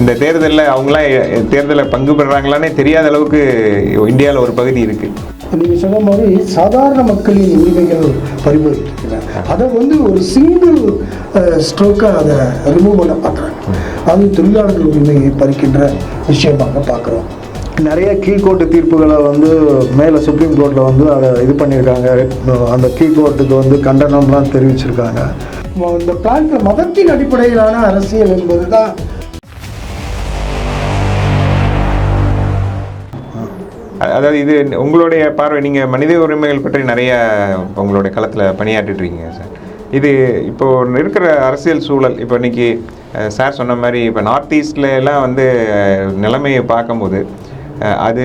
இந்த தேர்தலில் அவங்களாம் தேர்தலில் பங்கு பெறுறாங்களானே தெரியாத அளவுக்கு இந்தியாவில் ஒரு பகுதி இருக்குது நீங்கள் சொன்ன மாதிரி சாதாரண மக்களின் உரிமைகள் பறிபோயிட்டு அதை வந்து ஒரு சிங்கிள் ஸ்ட்ரோக்காக அதை ரிமூவ் பண்ண பார்க்குறாங்க அது தொழிலாளர்கள் உரிமையை பறிக்கின்ற விஷயமாக பார்க்குறோம். நிறைய கீழ்கோர்ட்டு தீர்ப்புகளை வந்து மேலே சுப்ரீம் கோர்ட்டில் வந்து அதை இது பண்ணியிருக்காங்க. அந்த கீழ்கோர்ட்டுக்கு வந்து கண்டனம்லாம் தெரிவிச்சிருக்காங்க. இந்த பிளான்ல மதத்தின் அடிப்படையிலான அரசியல் என்பது தான் அதாவது இது உங்களுடைய பார்வை நீங்கள் மனித உரிமைகள் பற்றி நிறைய உங்களுடைய களத்தில் பணியாற்றிட்டு இருக்கீங்க சார் இது இப்போது இருக்கிற அரசியல் சூழல் இப்போ இன்றைக்கி சார் சொன்ன மாதிரி இப்போ நார்த் ஈஸ்ட்ல எல்லாம் வந்து நிலைமையை பார்க்கும்போது அது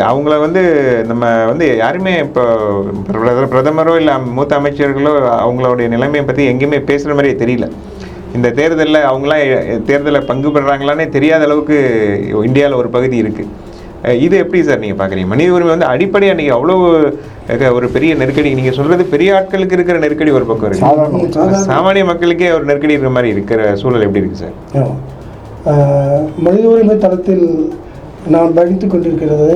அவங்கள வந்து நம்ம வந்து யாருமே இப்போ பிரதமரோ இல்லை மூத்த அமைச்சர்களோ அவங்களுடைய நிலைமையை பற்றி எங்கேயுமே பேசுகிற மாதிரியே தெரியல. இந்த தேர்தலில் அவங்களாம் தேர்தலில் பங்கு பெறாங்களானே தெரியாத அளவுக்கு இந்தியாவில் ஒரு பகுதி இருக்குது இது எப்படி சார் நீங்கள் பார்க்குறீங்க மனித உரிமை வந்து அடிப்படையாக நீங்கள் அவ்வளோ ஒரு பெரிய நெருக்கடி நீங்கள் சொல்கிறது பெரிய ஆட்களுக்கு இருக்கிற நெருக்கடி ஒரு பக்கம் இருக்கு. சாதாரண சாமானிய மக்களுக்கே ஒரு நெருக்கடி இருக்கிற மாதிரி இருக்கிற சூழல் எப்படி இருக்கு சார்? மனித உரிமை தளத்தில் நான் படித்து கொண்டிருக்கிறது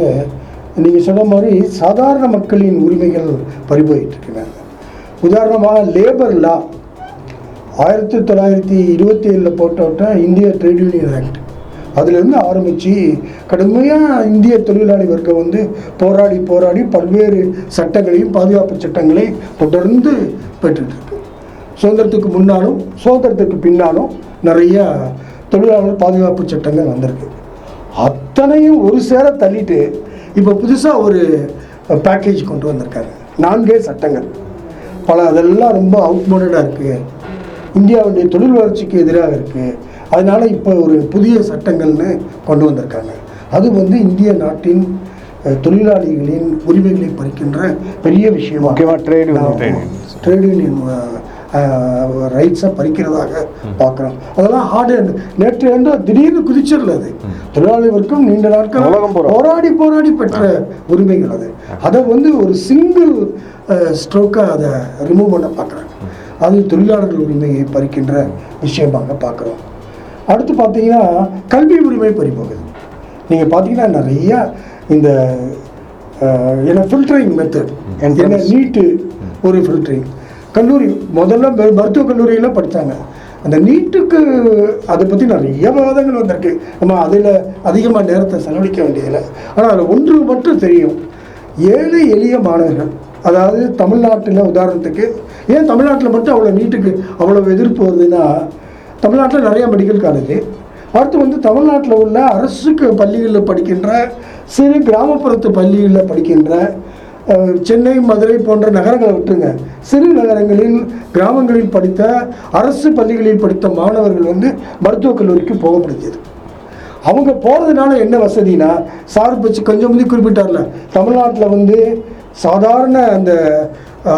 நீங்கள் சொன்ன மாதிரி சாதாரண மக்களின் உரிமைகள் பறிபோயிட்டு இருக்கிறாங்க உதாரணமாக லேபர் லா ஆயிரத்தி தொள்ளாயிரத்தி இருபத்தி ஏழில் போட்டோட்ட இந்திய ட்ரேட் யூனியன் ஆக்ட். அதிலிருந்து ஆரம்பித்து கடுமையாக இந்திய தொழிலாளி வர்க்கம் வந்து போராடி போராடி பல்வேறு சட்டங்களையும் பாதுகாப்பு சட்டங்களையும் தொடர்ந்து பெற்றுட்டுருக்கு சுதந்திரத்துக்கு முன்னாலும் சுதந்திரத்துக்கு பின்னாலும் நிறைய தொழிலாளர் பாதுகாப்பு சட்டங்கள் வந்திருக்கு. அத்தனையும் ஒரு சேர தள்ளிட்டு இப்போ புதுசாக ஒரு பேக்கேஜ் கொண்டு வந்திருக்காரு. நான்கே சட்டங்கள். பல அதெல்லாம் ரொம்ப அவுட்மோடடாக இருக்குது இந்தியாவுடைய தொழில் வளர்ச்சிக்கு எதிராக இருக்குது அதனால இப்போ ஒரு புதிய சட்டங்கள்னு கொண்டு வந்திருக்காங்க. அது வந்து இந்திய நாட்டின் தொழிலாளிகளின் உரிமைகளை பறிக்கின்ற பெரிய விஷயமா முக்கியமா trade union. Trade unions. Trade union ரைட்ஸை பறிக்கிறதாக பார்க்குறோம் அதெல்லாம் ஹார்ட் அண்ட் நேற்று வந்து திடீர்னு குதிச்சிடல அது. தொழிலாளி வர்க்கம் நீண்ட நாட்கள். போராடி போராடி பெற்ற உரிமைகள் அது. அதை வந்து ஒரு சிங்கிள் ஸ்ட்ரோக்காக அதை ரிமூவ் பண்ண பார்க்குறாங்க அது தொழிலாளர்கள் உரிமையை பறிக்கின்ற விஷயமாக பார்க்குறோம் அடுத்து பார்த்தீங்கன்னா கல்வி உரிமை பறிபோகுது. நீங்கள் பார்த்தீங்கன்னா நிறைய இந்த என்ன ஃபில்டரிங் மெத்தட் என்ன நீட்டு ஒரு ஃபில்டரிங் கல்லூரி முதல்ல ம- மருத்துவக் கல்லூரியில் படித்தாங்க அந்த நீட்டுக்கு அதை பற்றி நிறைய விவாதங்கள் வந்திருக்கு. நம்ம அதில் அதிகமாக நேரத்தை செலவழிக்க வேண்டியதில்லை. ஆனால் அதில் ஒன்று மட்டும் தெரியும். ஏழை எளிய மாணவர்கள் அதாவது தமிழ்நாட்டில் உதாரணத்துக்கு ஏன் தமிழ்நாட்டில் மட்டும் அவ்வளோ நீட்டுக்கு அவ்வளோ எதிர்ப்பு வருதுன்னா தமிழ்நாட்டில் நிறைய மெடிக்கல் காலேஜ் அடுத்து வந்து தமிழ்நாட்டில் உள்ள அரசுக்கு பள்ளிகளில் படிக்கின்ற சிறு கிராமப்புறத்து பள்ளிகளில் படிக்கின்ற சென்னை மதுரை போன்ற நகரங்களை விட்டுருங்க. சிறு நகரங்களில் கிராமங்களில் படித்த அரசு பள்ளிகளில் படித்த மாணவர்கள் வந்து மருத்துவக் கல்லூரிக்கு போக முடிஞ்சது அவங்க போகிறதுனால என்ன வசதினா சார் பச்சு கொஞ்சம் முந்தி குறிப்பிட்டார்ல தமிழ்நாட்டில் வந்து சாதாரண அந்த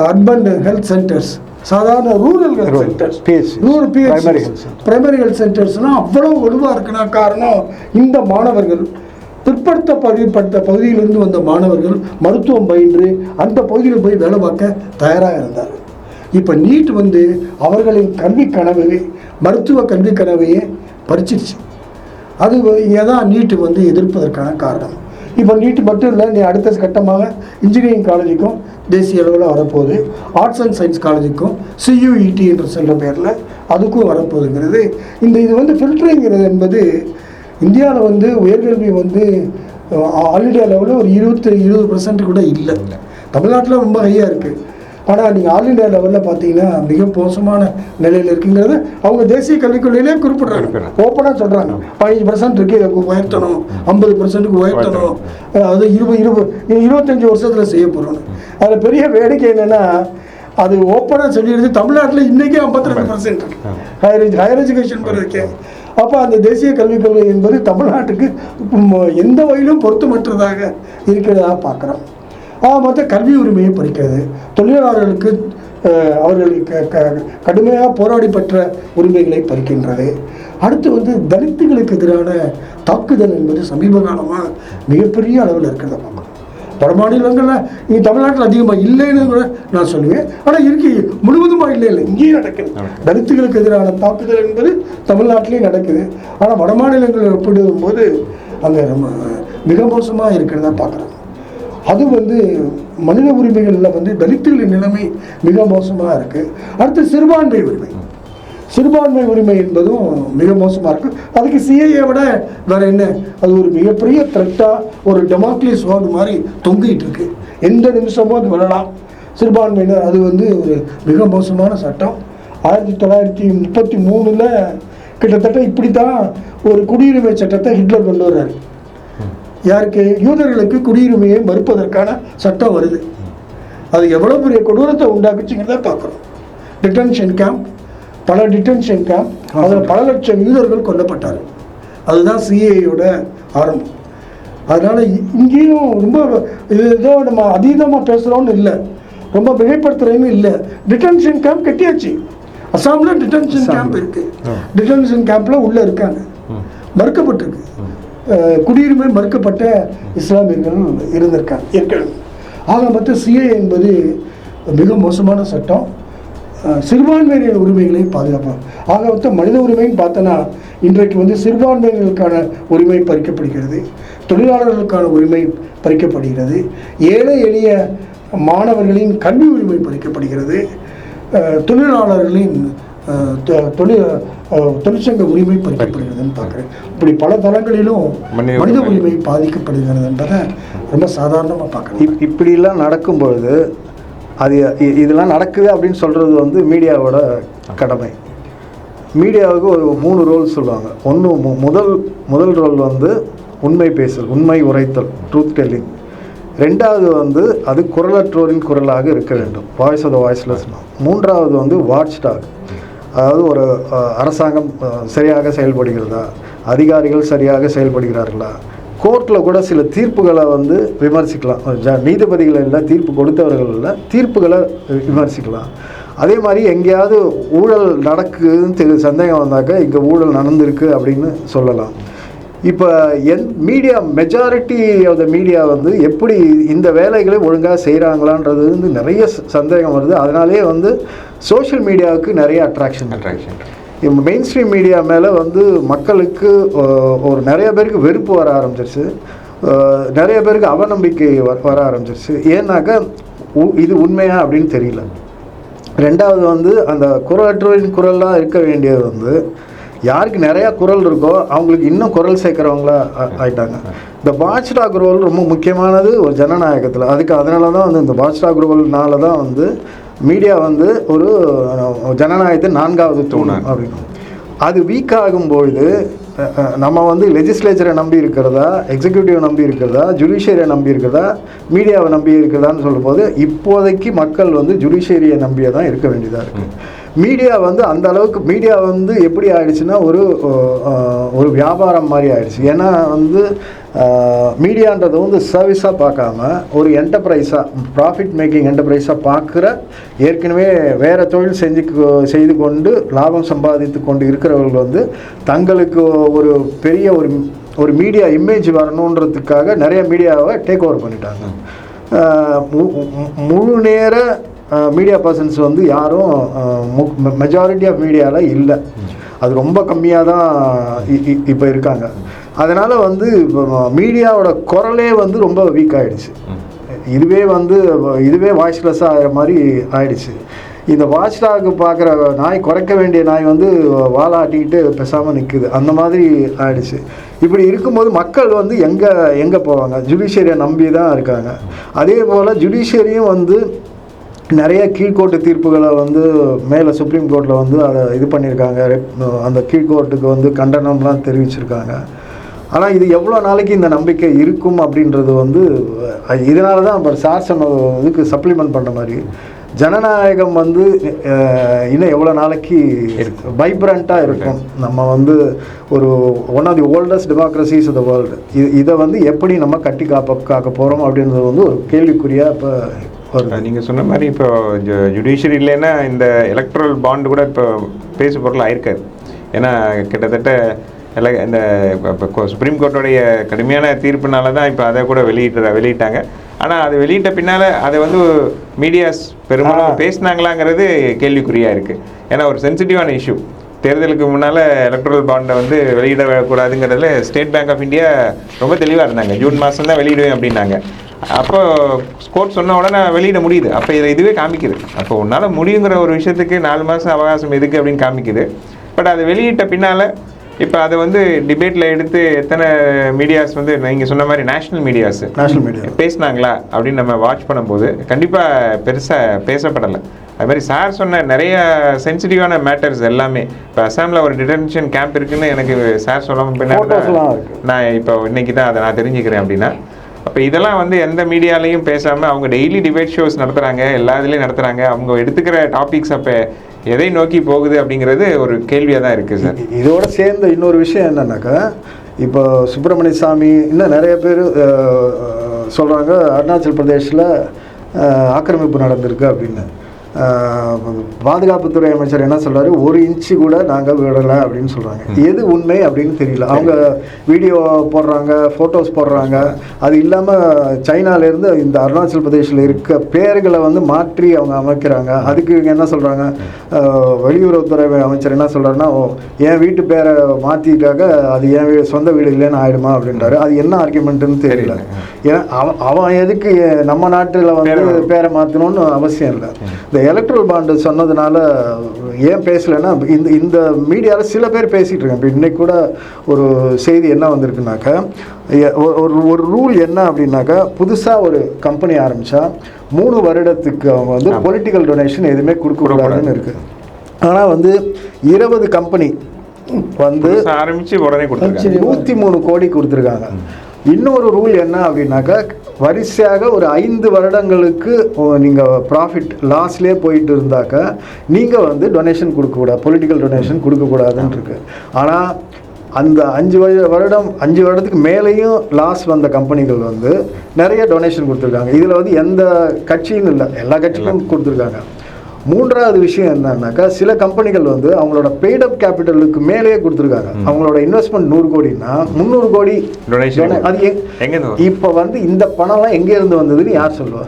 அர்பன் ஹெல்த் சென்டர்ஸ் சாதாரண rural health. Centres. Rural center. Primary health சென்டர்ஸ்னால் அவ்வளோ வலுவாக இருக்குன்னா காரணம் இந்த மாணவர்கள் பிற்படுத்த பகுதிப்பட்ட பகுதியிலிருந்து வந்த மாணவர்கள் மருத்துவம் பயின்று அந்த பகுதியில் போய் வேலை பார்க்க தயாராக இருந்தார் இப்போ நீட் வந்து அவர்களின் கல்வி கனவை மருத்துவ கல்வி கனவையே பறிச்சிருச்சு அது இங்கே தான் நீட்டு வந்து எதிர்ப்பதற்கான காரணம் இப்போ நீட்டு மட்டும் இல்லை நீ அடுத்த கட்டமாக இன்ஜினியரிங் காலேஜுக்கும் தேசிய அளவில் வரப்போகுது. ஆர்ட்ஸ் அண்ட் சயின்ஸ் காலேஜுக்கும் சியூஇடி என்று சொல்கிற பேரில் அதுக்கும் வரப்போகுதுங்கிறது. இந்த இது வந்து ஃபில்டரிங்கிறது என்பது இந்தியாவில் வந்து உயர்கல்வி வந்து ஆல் இண்டியா லெவலில் ஒரு இருபத்தி இருபது பர்சன்ட் கூட இல்லை தமிழ்நாட்டில் ரொம்ப ஹையாக இருக்குது ஆனால் நீங்கள் ஆல் இண்டியா லெவலில் பார்த்தீங்கன்னா மிக மோசமான நிலையில் இருக்குங்கிறது அவங்க தேசிய கல்விக் கொள்கையிலே குறிப்பிட்றாங்க. ஓப்பனாக சொல்கிறாங்க பதினஞ்சு பர்சன்ட் இருக்கு இதை உயர்த்தணும். ஐம்பது பர்சன்ட்டுக்கு உயர்த்தணும். அது இருபது இருபது இருபத்தஞ்சி வருஷத்தில் செய்ய போகிறோம் அதில் பெரிய வேடிக்கை என்னென்னா அது ஓப்பனாக சொல்லிடுது தமிழ்நாட்டில் இன்றைக்கே ஐம்பத்தி ரெண்டு பர்சன்ட் ஹையர் ஹையர் எஜுகேஷன் இருக்கே. அப்போ அந்த தேசிய கல்விக் கொள்கை என்பது தமிழ்நாட்டுக்கு எந்த வகையிலும் பொருத்தமற்றதாக இருக்கிறதா பார்க்குறோம். ஆக மொத்தம் கல்வி உரிமையை பறிக்கிறது. தொழிலாளர்களுக்கு அவர்களுக்கு க- கடுமையாக போராடி பெற்ற உரிமைகளை பறிக்கின்றது. அடுத்து வந்து தலித்துகளுக்கு எதிரான தாக்குதல் என்பது சமீப காலமாக மிகப்பெரிய அளவில் இருக்கிறத பார்க்குறோம் வட மாநிலங்களில் இங்கே தமிழ்நாட்டில் அதிகமாக இல்லைன்னு கூட நான் சொல்லுவேன். ஆனால் இருக்கு முழுவதுமாக இல்லை இல்லை இங்கேயும் நடக்குது. தலித்துகளுக்கு எதிரான தாக்குதல் என்பது தமிழ்நாட்டிலேயும் நடக்குது. ஆனால் வட மாநிலங்களை ஒப்பிடும் போது அங்கே ரொம்ப மிக மோசமாக இருக்கிறதா பார்க்குறாங்க அது வந்து மனித உரிமைகளில் வந்து தலித்துகளின் நிலைமை மிக மோசமாக இருக்குது அடுத்து சிறுபான்மை உரிமை. சிறுபான்மை உரிமை என்பதும் மிக மோசமாக இருக்குது அதுக்கு சிஏஏ விட வேறு என்ன? அது ஒரு மிகப்பெரிய த்ரெட்டாக ஒரு டெமோக்ரேஸ் வார்டு மாதிரி தொங்கிட்டு இருக்கு. எந்த நிமிஷமும் அது வரலாம். சிறுபான்மையினர் அது வந்து ஒரு மிக மோசமான சட்டம். ஆயிரத்தி தொள்ளாயிரத்தி முப்பத்தி மூணில் கிட்டத்தட்ட இப்படி தான் ஒரு குடியுரிமை சட்டத்தை ஹிட்லர் கொண்டு வர்றாரு. யாருக்கு? யூதர்களுக்கு குடியுரிமையை மறுப்பதற்கான சட்டம் வருது. அது எவ்வளோ பெரிய கொடூரத்தை உண்டாக்குச்சுங்கிறத பார்க்குறோம். டிடென்ஷன் கேம்ப் பல டிடென்ஷன் கேம்ப் அதில் பல லட்சம் யூதர்கள் கொல்லப்பட்டார்கள். அதுதான் சிஏயோட ஆரம்பம். அதனால் இங்கேயும் ரொம்ப இது ஏதோ நம்ம அதீதமாக பேசுகிறோன்னு இல்லை. ரொம்ப மிகைப்படுத்துகிறேன்னு இல்லை. டிடென்ஷன் கேம்ப் கட்டியாச்சு. அசாமில் டிடென்ஷன் கேம்ப் இருக்கு. டிடென்ஷன் கேம்பில் உள்ளே இருக்காங்க. மறுக்கப்பட்டிருக்கு. குடியுரிமை மறுக்கப்பட்ட இஸ்லாமியர்கள் இருந்திருக்காங்க. ஏற்கனவே. ஆக மொத்தம் சிஏ என்பது மிக மோசமான சட்டம். அஹ், சிறுபான்மையினர் உரிமைகளை பாதுகாப்பாங்க ஆக மொத்தம் மனித உரிமைன்னு பார்த்தோன்னா இன்றைக்கு வந்து சிறுபான்மையினருக்கான உரிமை பறிக்கப்படுகிறது. தொழிலாளர்களுக்கான உரிமை பறிக்கப்படுகிறது. ஏழை எளிய மாணவர்களின் கல்வி உரிமை பறிக்கப்படுகிறது. தொழிலாளர்களின் தொழில் தொழிற்சங்க உரிமை பறிக்கப்படுகிறதுன்னு பார்க்குறேன். இப்படி பல தளங்களிலும் மனித உரிமை. பாதிக்கப்படுகிறது என்பதை ரொம்ப சாதாரணமாக பார்க்குறேன் இப் இப்படிலாம் நடக்கும்பொழுது அது இதெல்லாம் நடக்குது அப்படின்னு சொல்கிறது வந்து மீடியாவோட கடமை. மீடியாவுக்கு ஒரு மூணு ரோல் சொல்லுவாங்க. ஒன்று முதல் முதல் ரோல் வந்து உண்மை பேசல் உண்மை உரைத்தல் ட்ரூத் டெல்லிங் ரெண்டாவது வந்து அது குரலற்றோரின் குரலாக இருக்க வேண்டும். வாய்ஸ் ஆஃப் த வாய்ஸ்லெஸ் மூன்றாவது வந்து வாட்ச் டாக் அதாவது ஒரு அரசாங்கம் சரியாக செயல்படுகிறதா? அதிகாரிகள் சரியாக செயல்படுகிறார்களா? கோர்ட்டில் கூட சில தீர்ப்புகளை வந்து விமர்சிக்கலாம். ஜ- நீதிபதிகள் இல்லை தீர்ப்பு கொடுத்தவர்கள் இல்லை தீர்ப்புகளை விமர்சிக்கலாம். அதே மாதிரி எங்கேயாவது ஊழல் நடக்குதுன்னு தெரி சந்தேகம் வந்தாக்க இங்கே ஊழல் நடந்திருக்கு அப்படின்னு சொல்லலாம். இப்போ என் media majority of the media வந்து எப்படி இந்த வேலைகளை ஒழுங்காக செய்கிறாங்களான்றது வந்து நிறைய சந்தேகம் வருது. அதனாலே வந்து சோஷியல் மீடியாவுக்கு நிறைய attraction attraction main stream media மேலே வந்து மக்களுக்கு ஒரு நிறைய பேருக்கு வெறுப்பு வர ஆரம்பிச்சிருச்சு. நிறைய பேருக்கு அவநம்பிக்கை வர வர ஆரம்பிச்சிருச்சு. ஏன்னாக்கா உ- இது உண்மையா அப்படின்னு தெரியல. ரெண்டாவது வந்து அந்த குரலற்றவரின் குரலாக இருக்க வேண்டியது வந்து யாருக்கு நிறையா குரல் இருக்கோ அவங்களுக்கு இன்னும் குரல் சேர்க்குறவங்களா ஆ- ஆயிட்டாங்க. இந்த வாட்ச் டாக் ரோல் ரொம்ப முக்கியமானது ஒரு ஜனநாயகத்தில். அதுக்கு அதனால தான் வந்து இந்த வாட்ச் டாக் ரோல்னால தான் வந்து மீடியா வந்து ஒரு அஹ், ஜனநாயகத்தின் நான்காவது தூண் தூண். அப்படின்னு. அது வீக் ஆகும்பொழுது நம்ம வந்து லெஜிஸ்லேச்சரை நம்பி இருக்கிறதா எக்ஸிக்யூட்டிவ் நம்பி இருக்கிறதா ஜுடிஷியரியை நம்பி இருக்கிறதா மீடியாவை நம்பி இருக்கிறதான்னு சொல்லும்போது இப்போதைக்கு மக்கள் வந்து ஜுடிஷியரியை நம்பியே தான் இருக்க. வேண்டியதாக இருக்குது மீடியா வந்து அந்த அளவுக்கு மீடியா வந்து எப்படி ஆயிடுச்சுன்னா ஒரு ஒரு வியாபாரம் மாதிரி ஆயிடுச்சு ஏன்னா வந்து மீடியான்றது வந்து சர்வீஸாக பார்க்காம ஒரு என்டர்பிரைஸாக ப்ராஃபிட் மேக்கிங் என்டர்பிரைஸாக பார்க்குற ஏற்கனவே வேறு தொழில் செஞ்சு கொ- செய்து கொண்டு லாபம் சம்பாதித்து கொண்டு இருக்கிறவர்கள் வந்து தங்களுக்கு ஒரு பெரிய ஒரு ஒரு மீடியா இமேஜ் வரணுன்றதுக்காக நிறைய மீடியாவை டேக் ஓவர் பண்ணிட்டாங்க மு- மு- முழு நேர மீடியா பர்சன்ஸ் வந்து யாரும் மெஜாரிட்டி ஆஃப் மீடியாவில் இல்லை. அது ரொம்ப கம்மியாக தான் இப்போ இருக்காங்க. அதனால் வந்து மீடியாவோட குரலே வந்து ரொம்ப வீக் ஆகிடுச்சு இதுவே வந்து இதுவே வாய்ஸ்லெஸ்ஸாக ஆகிற மாதிரி ஆயிடுச்சு. இந்த வாட்ச் பார்க்குற நாய் குறைக்க வேண்டிய நாய் வந்து வாலாட்டிக்கிட்டு பேசாமல் நிற்குது அந்த மாதிரி ஆயிடுச்சு. இப்படி இருக்கும்போது மக்கள் வந்து எங்கே எங்கே போவாங்க? ஜுடிஷியரியை நம்பி தான் இருக்காங்க. அதே போல் ஜுடிஷியரியும் வந்து நிறைய கீழ்கோர்ட்டு தீர்ப்புகளை வந்து மேலே சுப்ரீம் கோர்ட்டில் வந்து அதை இது பண்ணியிருக்காங்க. அந்த கீழ்கோர்ட்டுக்கு வந்து கண்டனம்லாம் தெரிவிச்சிருக்காங்க. ஆனால் இது எவ்வளோ நாளைக்கு இந்த நம்பிக்கை இருக்கும் அப்படின்றது வந்து இதனால தான் இப்போ சார் சொன்ன இதுக்கு சப்ளிமெண்ட் பண்ணுற மாதிரி. ஜனநாயகம் வந்து இன்னும் எவ்வளோ நாளைக்கு வைப்ரண்ட்டாக இருக்கும். நம்ம வந்து ஒரு one of the oldest democracies the world இது இதை வந்து எப்படி நம்ம கட்டி காப்ப காக்க போகிறோம் அப்படின்றது வந்து ஒரு கேள்விக்குறியாக இப்போ நீங்கள் சொன்ன மாதிரி இப்போ ஜுடிஷியரி இல்லைன்னா இந்த எலக்ட்ரல் பாண்டு கூட இப்போ பேசு பொருள் ஆயிருக்காது. ஏன்னா கிட்டத்தட்ட எல இந்த இப்போ சுப்ரீம் கோர்ட்டோடைய கடுமையான தீர்ப்புனால தான் இப்போ அதை கூட வெளியிட்டு வெளியிட்டாங்க. ஆனால் அது வெளியிட்ட பின்னால் அதை வந்து மீடியாஸ் பெரும்பாலும் பேசினாங்களாங்கிறது கேள்விக்குறியாக இருக்குது ஏன்னா ஒரு சென்சிட்டிவான இஷ்யூ தேர்தலுக்கு முன்னால் எலக்ட்ரல் பாண்டை வந்து வெளியிடக்கூடாதுங்கிறதுல ஸ்டேட் பேங்க் ஆஃப் இந்தியா ரொம்ப தெளிவாக இருந்தாங்க. ஜூன் மாதம் தான் வெளியிடுவேன் அப்படின்னாங்க. அப்போ கோர்ட் சொன்ன உடனே வெளியிட முடியுது. அப்போ இதை இதுவே காமிக்குது. அப்போ உன்னால் முடியுங்கிற ஒரு விஷயத்துக்கு நாலு மாதம் அவகாசம் எதுக்கு அப்படின்னு காமிக்குது. பட் அதை வெளியிட்ட பின்னால் இப்போ அதை வந்து டிபேட்டில் எடுத்து எத்தனை மீடியாஸ் வந்து நீங்கள் சொன்ன மாதிரி நேஷ்னல் மீடியாஸ் நேஷனல் மீடியா பேசினாங்களா அப்படின்னு நம்ம வாட்ச் பண்ணும்போது கண்டிப்பாக பெருசாக பேசப்படலை. அது மாதிரி சார் சொன்ன நிறைய சென்சிட்டிவான மேட்டர்ஸ் எல்லாமே. இப்போ அசாமில் ஒரு டிடென்ஷன் கேம்ப் இருக்குன்னு எனக்கு சார் சொல்லாம Photos எல்லாம் பின்னாடி. நான் இப்போ இன்னைக்கு தான் அதை நான் தெரிஞ்சுக்கிறேன் அப்படின்னா அப்போ இதெல்லாம் வந்து எந்த மீடியாலையும் பேசாமல் அவங்க டெய்லி டிபேட் ஷோஸ் நடத்துகிறாங்க எல்லா இதுலேயும் நடத்துகிறாங்க அவங்க எடுத்துக்கிற டாபிக்ஸ் அப்போ எதை நோக்கி போகுது அப்படிங்கிறது ஒரு கேள்வியாக தான் இருக்குது சார் இதோட சேர்ந்த இன்னொரு விஷயம் என்னன்னாக்கா இப்போ சுப்பிரமணிய சாமி இன்னும் நிறைய பேர் சொல்கிறாங்க அருணாச்சல் பிரதேஷில் ஆக்கிரமிப்பு நடந்திருக்கு அப்படின்னு. பாதுகாப்புத்துறை அமைச்சர் என்ன சொல்றாரு? ஒரு இன்ச்சு கூட நாங்கள் விடலை அப்படின்னு சொல்கிறாங்க எது உண்மை அப்படின்னு தெரியல. அவங்க வீடியோ போடுறாங்க ஃபோட்டோஸ் போடுறாங்க. அது இல்லாமல் சைனாலேருந்து இந்த அருணாச்சல் பிரதேஷில் இருக்க பேர்களை வந்து மாற்றி அவங்க அமைக்கிறாங்க. அதுக்கு இவங்க என்ன சொல்கிறாங்க வெளியுறவுத்துறை அமைச்சர் என்ன சொல்கிறாருன்னா ஓ என் வீட்டு பேரை மாற்றிட்டாக்க அது என் சொந்த வீடு இல்லைன்னு ஆயிடுமா? அப்படின்றாரு. அது என்ன ஆர்குமெண்ட்டுன்னு தெரியல. ஏன்னா அவன் அவன் எதுக்கு நம்ம நாட்டில் வந்து பேரை- பேரை மாற்றணும்னு அவசியம் இல்லை. இந்த எலக்ட்ரல் பாண்டு சொன்னதுனால ஏன் பேசலைன்னா இந்த இந்த மீடியாவில் சில பேர் பேசிகிட்டு இருக்காங்க. இப்போ இன்னைக்கு கூட ஒரு செய்தி என்ன வந்திருக்குனாக்கா ஒரு ஒரு ரூல் என்ன அப்படின்னாக்கா புதுசாக ஒரு கம்பெனி ஆரம்பித்தா மூணு வருடத்துக்கு அவங்க வந்து பொலிட்டிக்கல் டொனேஷன் எதுவுமே கொடுக்கக்கூடாதுன்னு இருக்குது ஆனால் வந்து இருபது கம்பெனி வந்து ஆரம்பிச்சு உடனே கொடுத்துருக்காங்க. நூற்றி மூணு கோடி கொடுத்துருக்காங்க. இன்னொரு ரூல் என்ன அப்படின்னாக்கா வரிசையாக ஒரு ஐந்து வருடங்களுக்கு நீங்கள் ப்ராஃபிட் லாஸ்லேயே போயிட்டு இருந்தாக்கா நீங்கள் வந்து டொனேஷன் கொடுக்கக்கூடாது பொலிட்டிக்கல் டொனேஷன் கொடுக்கக்கூடாதுன்னு இருக்கு. ஆனால் அந்த அஞ்சு வரு- வருடம் அஞ்சு வருடத்துக்கு மேலேயும் லாஸ் வந்த கம்பெனிகள் வந்து நிறைய டொனேஷன் கொடுத்துருக்காங்க. இதில் வந்து எந்த கட்சின்னு இல்லை. எல்லா கட்சிக்கும் கொடுத்துருக்காங்க. மூன்றாவது விஷயம் என்னன்னாக்கா சில கம்பெனிகள் வந்து அவங்களோட பெய்ட் அப் கேபிட்டலுக்கு மேலேயே கொடுத்துருக்காங்க. அவங்களோட இன்வெஸ்ட்மெண்ட் நூறு கோடினா முந்நூறு கோடி அது எங்கேருந்து? இப்போ வந்து இந்த பணம்லாம் எங்கே இருந்து வந்ததுன்னு யார் சொல்லுவா?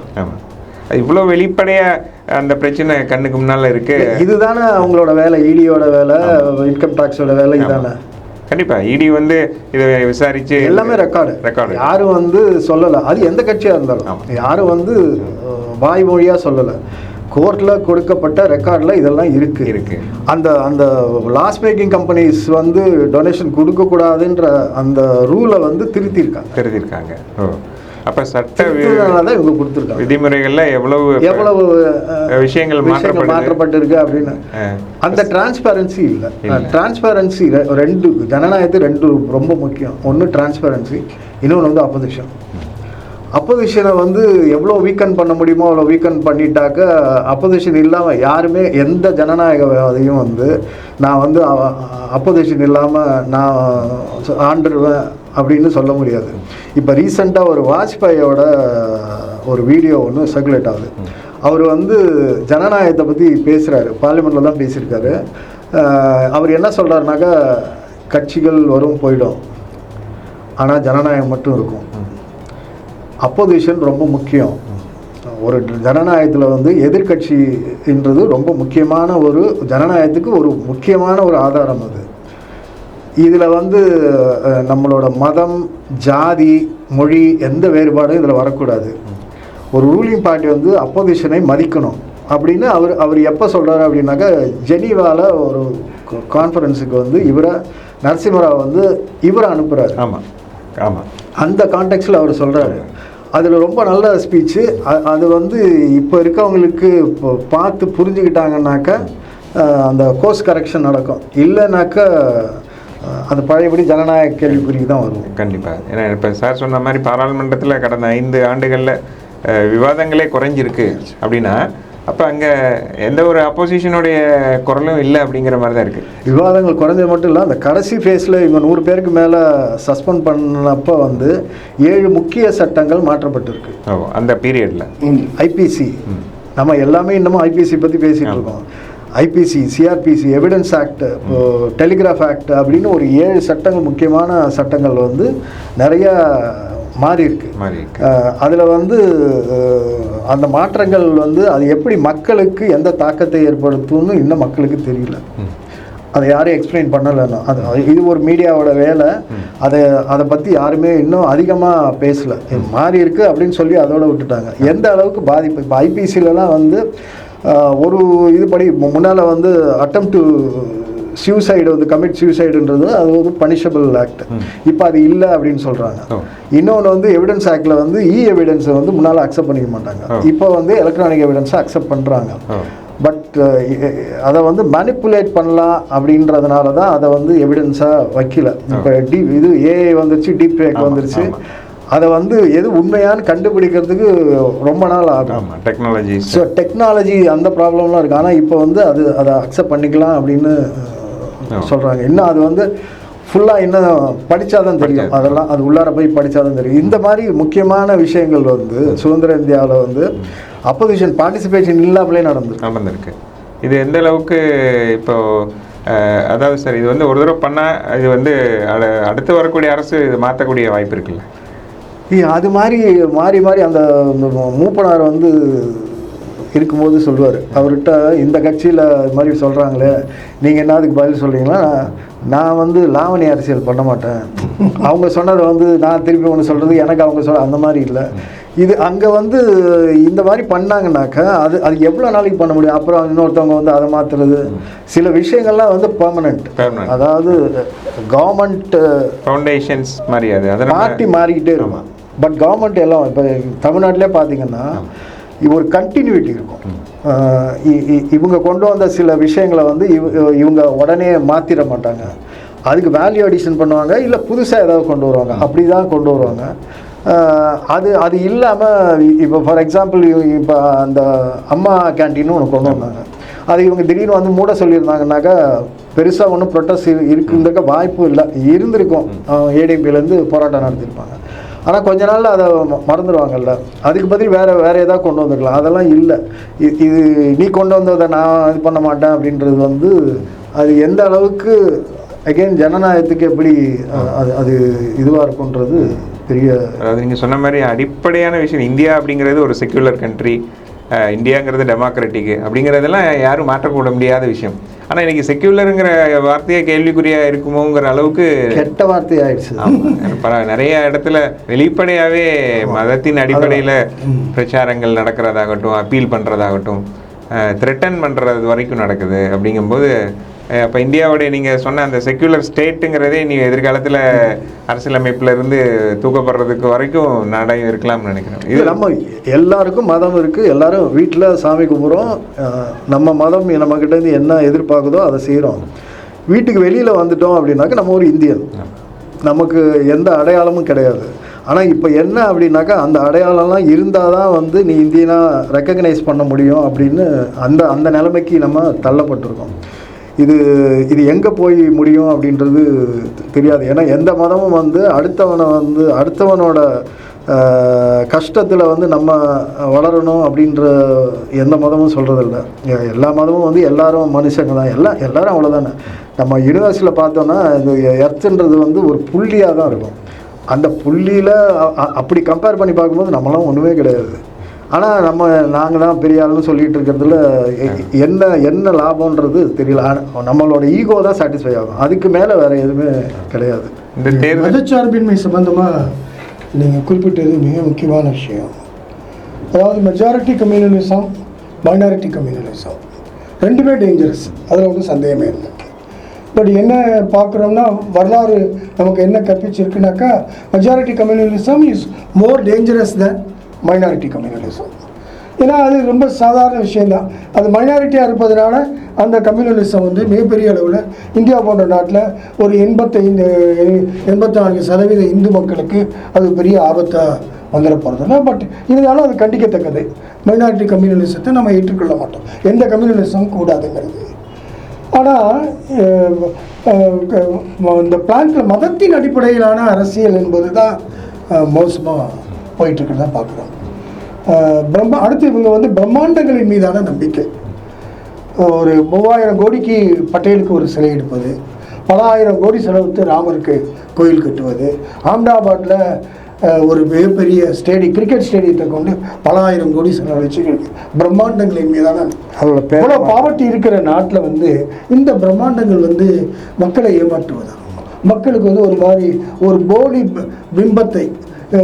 இவ்வளோ வெளிப்படையாக அந்த பிரச்சனை கண்ணுக்கு முன்னால் இருக்கு. இதுதானே அவங்களோட வேலை இடியோட வேலை இன்கம் டாக்ஸோட வேலை இதுதானே கண்டிப்பா இடி வந்து இதை விசாரிச்சு எல்லாமே ரெக்கார்டு ரெக்கார்டு யாரும் வந்து சொல்லலை. அது எந்த கட்சியாக இருந்தாலும். யாரும் வந்து வாய்மொழியாக சொல்லலை. கோர்ட்டில் கொடுக்கப்பட்ட ரெக்கார்டில் இதெல்லாம் இருக்கு. இருக்கு. அந்த அந்த லாஸ் மேக்கிங் கம்பெனிஸ் வந்து டொனேஷன் கொடுக்கக்கூடாதுன்ற அந்த ரூலை வந்து திருத்தியிருக்காங்க தெரிஞ்சிருக்காங்க ஓ. அப்ப சட்ட தான் இவங்க கொடுத்துருக்காங்க. விதிமுறைகள்ல எவ்வளவு எவ்வளவு விஷயங்கள். மாற்றப்பட்டிருக்கு? அப்படின்னு. அந்த டிரான்ஸ்பேரன்சி இல்லை. இல்ல. டிரான்ஸ்பேரன்சி ரெண்டு ஜனநாயகத்து ரெண்டு ரொம்ப முக்கியம். ஒன்று டிரான்ஸ்பேரன்சி இன்னொன்று வந்து அப்போசிஷன் அப்போசிஷனை வந்து எவ்வளோ வீக்கன் பண்ண முடியுமோ அவ்வளோ வீக்கன் பண்ணிட்டாக்க அப்போசிஷன் இல்லாமல் யாருமே எந்த ஜனநாயகவாதியும் வந்து நான் வந்து அப்போசிஷன் இல்லாமல் நான் ஆண்டுருவேன் அப்படின்னு சொல்ல முடியாது. இப்போ ரீசெண்டாக ஒரு வாஜ்பாயோட ஒரு வீடியோ ஒன்று சர்க்குலேட் ஆகுது. அவர் வந்து ஜனநாயகத்தை பற்றி பேசுகிறாரு பார்லிமெண்ட்டில் தான் பேசியிருக்காரு. அவர் என்ன சொல்கிறாருனாக்கா கட்சிகள் வரும் போயிடும். ஆனால் ஜனநாயகம் மட்டும் இருக்கும். அப்போசிஷன் ரொம்ப முக்கியம். ஒரு ஜனநாயகத்தில் வந்து எதிர்க்கட்சின்றது ரொம்ப முக்கியமான ஒரு ஜனநாயகத்துக்கு ஒரு முக்கியமான ஒரு ஆதாரம் அது. இதில் வந்து நம்மளோட மதம் ஜாதி மொழி எந்த வேறுபாடும் இதில் வரக்கூடாது. ஒரு ரூலிங் பார்ட்டி வந்து அப்போசிஷனை மதிக்கணும். அப்படின்னு அவர் அவர் எப்போ சொல்கிறாரு அப்படின்னாக்கா ஜெனீவாவில் ஒரு கான்ஃபரன்ஸுக்கு வந்து இவரை நரசிம்மராவ் வந்து இவரை அனுப்புகிறாரு ஆமா ஆமா. அந்த கான்டெக்ட்ல அவர் சொல்கிறாரு அதில் ரொம்ப நல்ல ஸ்பீச்சு அது வந்து இப்போ இருக்கவங்களுக்கு இப்போ பார்த்து புரிஞ்சுக்கிட்டாங்கன்னாக்கா அந்த கோர்ஸ் கரெக்ஷன் நடக்கும். இல்லைனாக்கா அது பழையபடி ஜனநாயக கேள்விக்குறிக்கு தான் வரும். கண்டிப்பாக ஏன்னா இப்போ சார் சொன்ன மாதிரி பாராளுமன்றத்தில் கடந்த ஐந்து ஆண்டுகளில் விவாதங்களே குறைஞ்சிருக்கு. அப்படின்னா அப்ப அங்க எந்த ஒரு அப்போசிஷனுடைய குரலும் இல்லை அப்படிங்கிற மாதிரி தான் இருக்கு. விவாதங்கள் குறைஞ்சது மட்டும் இல்லை அந்த கடைசி ஃபேஸில் இவங்க நூறு பேருக்கு மேலே சஸ்பெண்ட் பண்ணப்போ வந்து ஏழு முக்கிய சட்டங்கள் மாற்றப்பட்டிருக்கு. ஓ அந்த பீரியட்ல ஐபிசி நம்ம எல்லாமே இன்னமும் ஐபிசி பற்றி பேசிகிட்டு இருக்கோம். IPC CrPC evidence act telegraph act அப்படின்னு ஒரு ஏழு சட்டங்கள் முக்கியமான சட்டங்கள் வந்து நிறைய மாறி இருக்கு. மாறி இருக்கு. அதில் வந்து அந்த மாற்றங்கள் வந்து அது எப்படி மக்களுக்கு எந்த தாக்கத்தை ஏற்படுத்தும்னு இன்னும் மக்களுக்கு தெரியல. அதை யாரும் எக்ஸ்பிளைன் பண்ணலைன்னா அது இது ஒரு மீடியாவோட வேலை. அதை அதை பற்றி யாருமே இன்னும் அதிகமாக பேசல. மாறி இருக்கு அப்படின்னு சொல்லி அதோட விட்டுட்டாங்க. எந்த அளவுக்கு பாதிப்பு? இப்போ ஐபிசிலலாம் வந்து ஒரு இது படி முன்னால் வந்து அட்டம் டு சூசைடு வந்து கமிட் சூசைடுன்றது அது வந்து பனிஷபிள் ஆக்ட் இப்போ அது இல்லை அப்படின்னு சொல்கிறாங்க. இன்னொன்று வந்து எவிடன்ஸ் ஆக்டில் வந்து இ எவிடன்ஸை வந்து முன்னால் அக்செப்ட் பண்ணிக்க மாட்டாங்க. இப்போ வந்து எலக்ட்ரானிக் எவிடன்ஸை அக்செப்ட் பண்ணுறாங்க பட் அதை வந்து மேனிப்புலேட் பண்ணலாம் அப்படின்றதுனால தான் அதை வந்து எவிடன்ஸாக வைக்கல. இப்போ டி இது ஏஐ வந்துருச்சு டீப் ஃபேக் வந்துருச்சு. அதை வந்து எது உண்மையான்னு கண்டுபிடிக்கிறதுக்கு ரொம்ப நாள் ஆகும். ஆமாம் டெக்னாலஜிஸ் ஸோ டெக்னாலஜி அந்த ப்ராப்ளம்லாம் இருக்குது ஆனால் இப்போ வந்து அது அதை அக்செப்ட் பண்ணிக்கலாம் அப்படின்னு. சொல்கிறாங்க இன்னும் அது வந்து ஃபுல்லாக இன்னும் படித்தாதான் தெரியும். அதெல்லாம் அது உள்ளார போய் படித்தாதான் தெரியும். இந்த மாதிரி முக்கியமான விஷயங்கள் வந்து சுதந்திர இந்தியாவில் வந்து அப்போசிஷன் பார்ட்டிசிபேஷன் இல்லாமலே நடந்தது நடந்திருக்கு. இது எந்த அளவுக்கு இப்போ அஹ், அதாவது சார் இது வந்து ஒரு தடவை பண்ணால் இது வந்து அட- அடுத்து வரக்கூடிய அரசு இது மாற்றக்கூடிய வாய்ப்பு இருக்குல்ல? அது மாதிரி மாறி மாறி அந்த மூப்பனார் வந்து இருக்கும்போது சொல்லுவார். அவர்கிட்ட இந்த கட்சியில் இது மாதிரி சொல்கிறாங்களே நீங்கள் என்ன அதுக்கு பதில் சொல்கிறீங்களா நான் வந்து லாவணி அரசியல் பண்ண மாட்டேன். அவங்க சொன்னதை வந்து நான் திருப்பி ஒன்று சொல்கிறது எனக்கு அவங்க சொல்ல அந்த மாதிரி இல்லை. இது அங்கே வந்து இந்த மாதிரி பண்ணாங்கனாக்கா அது அது எவ்வளோ நாளைக்கு பண்ண முடியும்? அப்புறம் இன்னொருத்தவங்க வந்து அதை மாற்றுறது சில விஷயங்கள்லாம் வந்து பெர்மனண்ட். அதாவது கவர்மெண்ட் ஃபவுண்டேஷன்ஸ் மாதிரி அது. பார்ட்டி மாறிக்கிட்டே இருக்கும். பட் கவர்மெண்ட் எல்லாம் இப்போ தமிழ்நாட்டிலே பார்த்தீங்கன்னா ஒரு கண்டினியூட்டி இருக்கும். இ- இ- இவங்க கொண்டு வந்த சில விஷயங்களை வந்து இவங்க உடனே மாற்றிட மாட்டாங்க. அதுக்கு வேல்யூ அடிஷன் பண்ணுவாங்க இல்லை புதுசாக ஏதாவது கொண்டு வருவாங்க. அப்படி தான் கொண்டு வருவாங்க. அது அது இல்லாமல் இப்போ ஃபார் எக்ஸாம்பிள் இப்போ அந்த அம்மா கேன்டீன் ஒன்று கொண்டு வந்தாங்க. அது இவங்க திடீர்னு வந்து மூட சொல்லியிருந்தாங்கன்னாக்கா பெருசாக ஒன்றும் ப்ரொட்டஸ்ட் இருக்க வாய்ப்பு இல்லை. இருந்திருக்கும். ஏடிஎம்பிலேருந்து போராட்டம் நடத்திருப்பாங்க ஆனால் கொஞ்ச நாளில் அதை மறந்துடுவாங்கல்ல அதுக்கு பதில் வேறு வேறு ஏதாவது கொண்டு வந்துருக்கலாம். அதெல்லாம் இல்லை. இது நீ கொண்டு வந்ததை நான் இது பண்ண மாட்டேன் அப்படின்றது வந்து அது எந்த அளவுக்கு அகைன் ஜனநாயகத்துக்கு எப்படி அது அது இதுவாக இருக்குன்றது பெரிய அதாவது நீங்கள் சொன்ன மாதிரி அடிப்படையான விஷயம் இந்தியா அப்படிங்கிறது ஒரு செக்யூலர் கண்ட்ரி இந்தியாங்கிறது டெமோக்ராட்டிக்கு அப்படிங்கிறதெல்லாம் யாரும் மாற்றக்கூட முடியாத விஷயம். ஆனால் இன்னைக்கு செக்யுலருங்கிற வார்த்தையே கேள்விக்குறியாக இருக்குமோங்கிற அளவுக்கு கெட்ட வார்த்தை ஆயிடுச்சு நிறைய இடத்துல வெளிப்படையாவே மதத்தின் அடிப்படையில் பிரச்சாரங்கள் நடக்கிறதாகட்டும் அப்பீல் பண்ணுறதாகட்டும் த்ரெட்டன் பண்ணுறது வரைக்கும் நடக்குது. அப்படிங்கும்போது இப்போ இந்தியாவுடைய நீங்கள் சொன்ன அந்த செக்யூலர் ஸ்டேட்டுங்கிறதே நீ எதிர்காலத்தில் அரசியலமைப்பில் இருந்து தூக்கப்படுறதுக்கு வரைக்கும் நடை இருக்கலாம்னு நினைக்கிறேன். இது நம்ம எல்லாருக்கும் மதம் இருக்குது எல்லாரும் வீட்டில் சாமி கும்பிட்றோம். நம்ம மதம் நம்மக்கிட்டேருந்து என்ன எதிர்பார்க்குதோ அதை செய்கிறோம் வீட்டுக்கு வெளியில் வந்துட்டோம் அப்படின்னாக்கா நம்ம ஒரு இந்தியன். நமக்கு எந்த அடையாளமும் கிடையாது. ஆனால் இப்போ என்ன அப்படின்னாக்கா அந்த அடையாளம்லாம் இருந்தால் தான் வந்து நீ இந்தியனாக ரெக்கக்னைஸ் பண்ண முடியும் அப்படின்னு அந்த அந்த நிலைமைக்கு நம்ம தள்ளப்பட்டிருக்கோம். இது இது எங்கே போய் முடியும் அப்படின்றது தெரியாது. ஏன்னா எந்த மதமும் வந்து அடுத்தவனை வந்து அடுத்தவனோட கஷ்டத்தில் வந்து நம்ம வளரணும் அப்படின்ற எந்த மதமும் சொல்கிறதில்ல எல்லா மதமும் வந்து எல்லாரும் மனுஷங்க தான். எல்லாம் எல்லாரும் அவ்வளோதானே நம்ம யூனிவர்ஸில் பார்த்தோன்னா இந்த எர்த்துன்றது வந்து ஒரு புள்ளியாக தான் இருக்கும். அந்த புள்ளியில் அப்படி கம்பேர் பண்ணி பார்க்கும்போது நம்மளாம் ஒன்றுமே கிடையாது. ஆனால் நம்ம நாங்கள் தான் பெரிய ஆளுன்னு சொல்லிட்டு இருக்கிறதுல என்ன என்ன லாபம்ன்றது தெரியல. நம்மளோட ஈகோ தான் சாட்டிஸ்ஃபை ஆகும். அதுக்கு மேலே வேற எதுவுமே கிடையாது. இந்த தேர்தல் மதச்சார்பின்மை சம்பந்தமாக நீங்கள் குறிப்பிட்டது மிக முக்கியமான விஷயம். அதாவது மெஜாரிட்டி கம்யூனலிசம் மைனாரிட்டி கம்யூனலிசம் ரெண்டுமே டேஞ்சரஸ் அதில் ஒன்றும் சந்தேகமே இல்லை. பட் என்ன பார்க்குறோம்னா வரலாறு நமக்கு என்ன கற்பிச்சிருக்குனாக்கா majority communalism is more dangerous than minority communalism ஏன்னா அது ரொம்ப சாதாரண விஷயந்தான் அது மைனாரிட்டியாக இருப்பதனால அந்த கம்யூனலிசம் வந்து மிகப்பெரிய அளவில் இந்தியா போன்ற நாட்டில் ஒரு எண்பத்தைந்து எண்பத்தி நான்கு சதவீத இந்து மக்களுக்கு அது பெரிய ஆபத்தாக வந்துட போகிறதில்ல பட் இருந்தாலும் அது கண்டிக்கத்தக்கது. மைனாரிட்டி கம்யூனலிசத்தை நம்ம ஏற்றுக்கொள்ள மாட்டோம். எந்த கம்யூனலிசமும் கூடாதுங்கிறது. ஆனால் இந்த பிளான்ல மதத்தின் அடிப்படையிலான அரசியல் என்பது தான் மோசமாக போயிட்டுருக்கிறத பார்க்குறோம். பிரம்ம அடுத்து இவங்க வந்து பிரம்மாண்டங்களின் மீதான நம்பிக்கை. ஒரு மூவாயிரம் கோடிக்கு பட்டேலுக்கு ஒரு சிலை எடுப்பது பல ஆயிரம் கோடி செலவிட்டு ராமருக்கு கோயில் கட்டுவது அகமதாபாத்தில் அஹ், ஒரு மிகப்பெரிய ஸ்டேடி கிரிக்கெட் ஸ்டேடியத்தை கொண்டு பல ஆயிரம் கோடி செலவழிச்சு பிரம்மாண்டங்களின் மீதான அதோட பாவர்ட்டி இருக்கிற நாட்டில் வந்து இந்த பிரம்மாண்டங்கள் வந்து மக்களை ஏமாற்றுவதாகும் மக்களுக்கு வந்து ஒரு மாதிரி ஒரு போலி பிம்பத்தை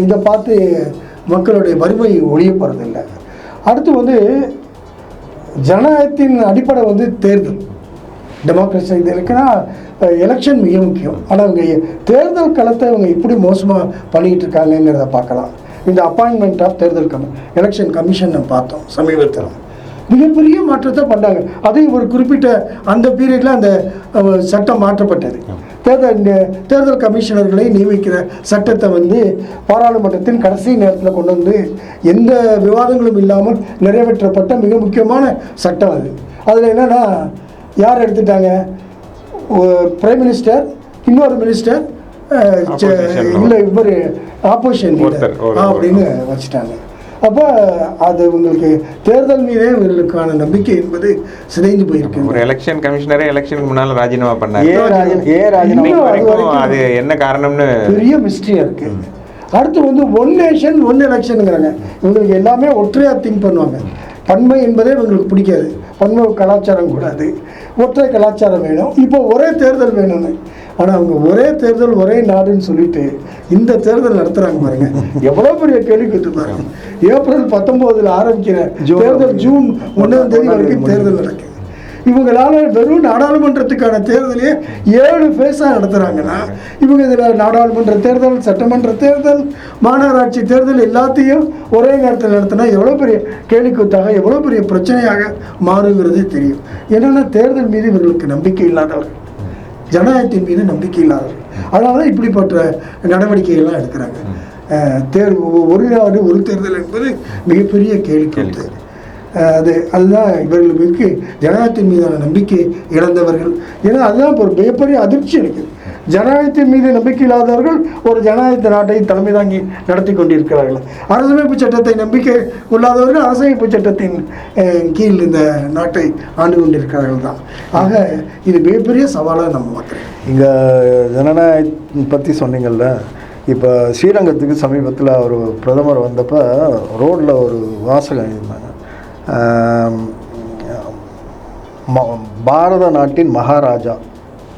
இதை பார்த்து மக்களுடைய வறுமை ஒழியப்படுறதில்லை அடுத்து வந்து ஜனநாயகத்தின் அடிப்படை வந்து தேர்தல். டெமோக்ரஸி இது இருக்குன்னா எலெக்ஷன் மிக முக்கியம். ஆனால் அவங்க தேர்தல் களத்தை இவங்க எப்படி மோசமாக பண்ணிக்கிட்டு இருக்காங்கங்கிறத பார்க்கலாம். இந்த அப்பாயின்மெண்ட் ஆஃப் தேர்தல் கமி எலெக்ஷன் கமிஷன் பார்த்தோம் சமீபத்தில். மிகப்பெரிய மாற்றத்தை பண்ணாங்க. அதையும் ஒரு குறிப்பிட்ட அந்த பீரியடில் அந்த சட்டம் மாற்றப்பட்டது. தேர்தல் தேர்தல் கமிஷனர்களை நியமிக்கிற சட்டத்தை வந்து பாராளுமன்றத்தின் கடைசி நேரத்தில் கொண்டு வந்து எந்த விவாதங்களும் இல்லாமல் நிறைவேற்றப்பட்ட மிக முக்கியமான சட்டம் அது. அதில் என்னென்னா யார் எடுத்துட்டாங்க? பிரைம் மினிஸ்டர் இன்னொரு மினிஸ்டர் இல்லை இவர் ஆப்போசிஷன் அப்படின்னு வச்சுட்டாங்க. அப்போ அது உங்களுக்கு தேர்தல் மீதே இவர்களுக்கான நம்பிக்கை என்பது சிதைந்து போயிருக்கு ஒரு எலெக்ஷன் கமிஷனரே எலெக்ஷனுக்கு முன்னால ராஜினாமா இன்னும் அது என்ன காரணம்னு பெரிய மிஸ்ட்ரியா இருக்கு. அடுத்து வந்து ஒன் நேஷன் ஒன் எலெக்ஷனுங்கிறாங்க இவங்களுக்கு எல்லாமே ஒற்றையா திங்க் பண்ணுவாங்க. பன்மை என்பதே இவங்களுக்கு பிடிக்காது. பன்மை கலாச்சாரம் கூடாது. ஒற்றை கலாச்சாரம் வேணும். இப்போ ஒரே தேர்தல் வேணும்னு. ஆனால் அவங்க ஒரே தேர்தல் ஒரே நாடுன்னு சொல்லிட்டு இந்த தேர்தல் நடத்துறாங்க பாருங்க. எவ்வளோ பெரிய கேள்வி கேட்டு பாருங்க. ஏப்ரல் பத்தொம்போதில் ஆரம்பிக்கிற தேர்தல் ஜூன் ஒன்றாம் தேதி வரைக்கும். தேர்தல் நடக்குது. இவங்களால வெறும் நாடாளுமன்றத்துக்கான தேர்தலே ஏழு ஃபேஸாக நடத்துகிறாங்கன்னா இவங்க இதில் நாடாளுமன்ற தேர்தல் சட்டமன்ற தேர்தல் மாநகராட்சி தேர்தல் எல்லாத்தையும் ஒரே நேரத்தில் நடத்தினா எவ்வளோ பெரிய கேலிக்கூத்தாக எவ்வளோ பெரிய பிரச்சனையாக மாறுங்கிறதே தெரியும். என்னென்னா தேர்தல் மீது இவர்களுக்கு நம்பிக்கை இல்லாதவர்கள். ஜனநாயகத்தின் மீது நம்பிக்கை இல்லாதவர்கள் அதனால தான் இப்படிப்பட்ட நடவடிக்கைகள்லாம் எடுக்கிறாங்க. தேர்வு ஒரு நாடு ஒரு தேர்தல் என்பது மிகப்பெரிய அஹ் அது அதுதான் இவர்களுக்கு ஜனநாயகத்தின் மீதான நம்பிக்கை இழந்தவர்கள். ஏன்னா அதுதான் ஒரு மிகப்பெரிய அதிர்ச்சி இருக்குது ஜனநாயகத்தின் மீது நம்பிக்கை இல்லாதவர்கள் ஒரு ஜனநாயக நாட்டை தலைமை தாங்கி நடத்தி கொண்டிருக்கிறார்கள். அரசமைப்பு சட்டத்தை நம்பிக்கை கொள்ளாதவர்கள் அரசமைப்பு சட்டத்தின் கீழ் இந்த நாட்டை ஆண்டு கொண்டிருக்கிறார்கள் தான். ஆக இது மிகப்பெரிய சவாலாக நம்ம பார்க்குறோம் இங்கே ஜனநாயகம் பற்றி சொன்னீங்கல்ல இப்போ ஸ்ரீரங்கத்துக்கு சமீபத்தில் ஒரு பிரதமர் வந்தப்போ ரோட்டில் ஒரு வாசகம் இருந்தாங்க பாரத நாட்டின் மகாராஜா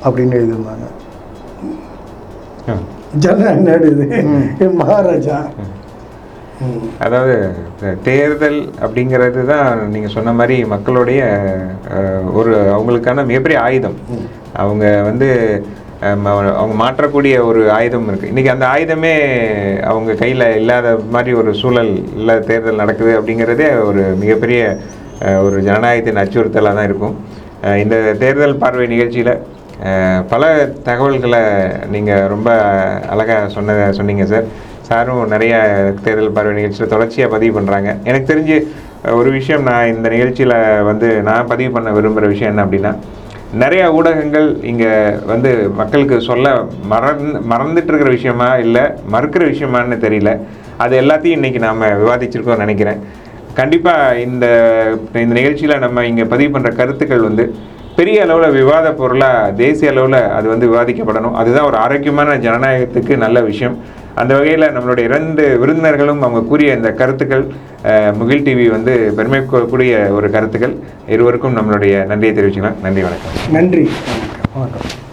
அப்படின்னு எழுதியிருந்தாங்க. மகாராஜா. அதாவது தேர்தல் அப்படிங்கிறது தான் நீங்கள் சொன்ன மாதிரி மக்களுடைய ஒரு அவங்களுக்கான மிகப்பெரிய ஆயுதம். அவங்க வந்து அவங்க மாற்றக்கூடிய ஒரு ஆயுதம் இருக்குது இன்றைக்கி அந்த ஆயுதமே அவங்க கையில் இல்லாத மாதிரி ஒரு சூழல் இல்லாத தேர்தல் நடக்குது அப்படிங்கிறதே ஒரு மிகப்பெரிய ஒரு ஜனநாயகத்தின் அச்சுறுத்தலாக தான் இருக்கும். இந்த தேர்தல் பார்வை நிகழ்ச்சியில் பல தகவல்களை நீங்கள் ரொம்ப அழகாக சொன்ன சொன்னீங்க சார். சாரும் நிறைய தேர்தல் பார்வை நிகழ்ச்சியில் தொடர்ச்சியாக பதிவு பண்ணுறாங்க எனக்கு தெரிஞ்சு ஒரு விஷயம் நான் இந்த நிகழ்ச்சியில் வந்து நான் பதிவு பண்ண விரும்புகிற விஷயம் என்ன அப்படின்னா நிறையா ஊடகங்கள் இங்கே வந்து மக்களுக்கு சொல்ல மறந்து மறந்துட்டு இருக்கிற விஷயமா இல்லை மறுக்கிற விஷயமான்னு தெரியல. அது எல்லாத்தையும் இன்றைக்கி நாம் விவாதிச்சிருக்கோம்னு நினைக்கிறேன். கண்டிப்பாக இந்த இந்த நிகழ்ச்சியில் நம்ம இங்கே பதிவு பண்ணுற கருத்துக்கள் வந்து பெரிய அளவில் விவாத பொருளாக தேசிய அளவில் அது வந்து விவாதிக்கப்படணும். அதுதான் ஒரு ஆரோக்கியமான ஜனநாயகத்துக்கு நல்ல விஷயம். அந்த வகையில் நம்மளுடைய இரண்டு விருந்தினர்களும் அவங்க கூறிய இந்த கருத்துக்கள் முகில் டிவி வந்து பெருமைக்கூடிய ஒரு கருத்துக்கள். இருவருக்கும் நம்மளுடைய நன்றியை தெரிவிச்சுக்கலாம். நன்றி வணக்கம். நன்றி. வணக்கம்.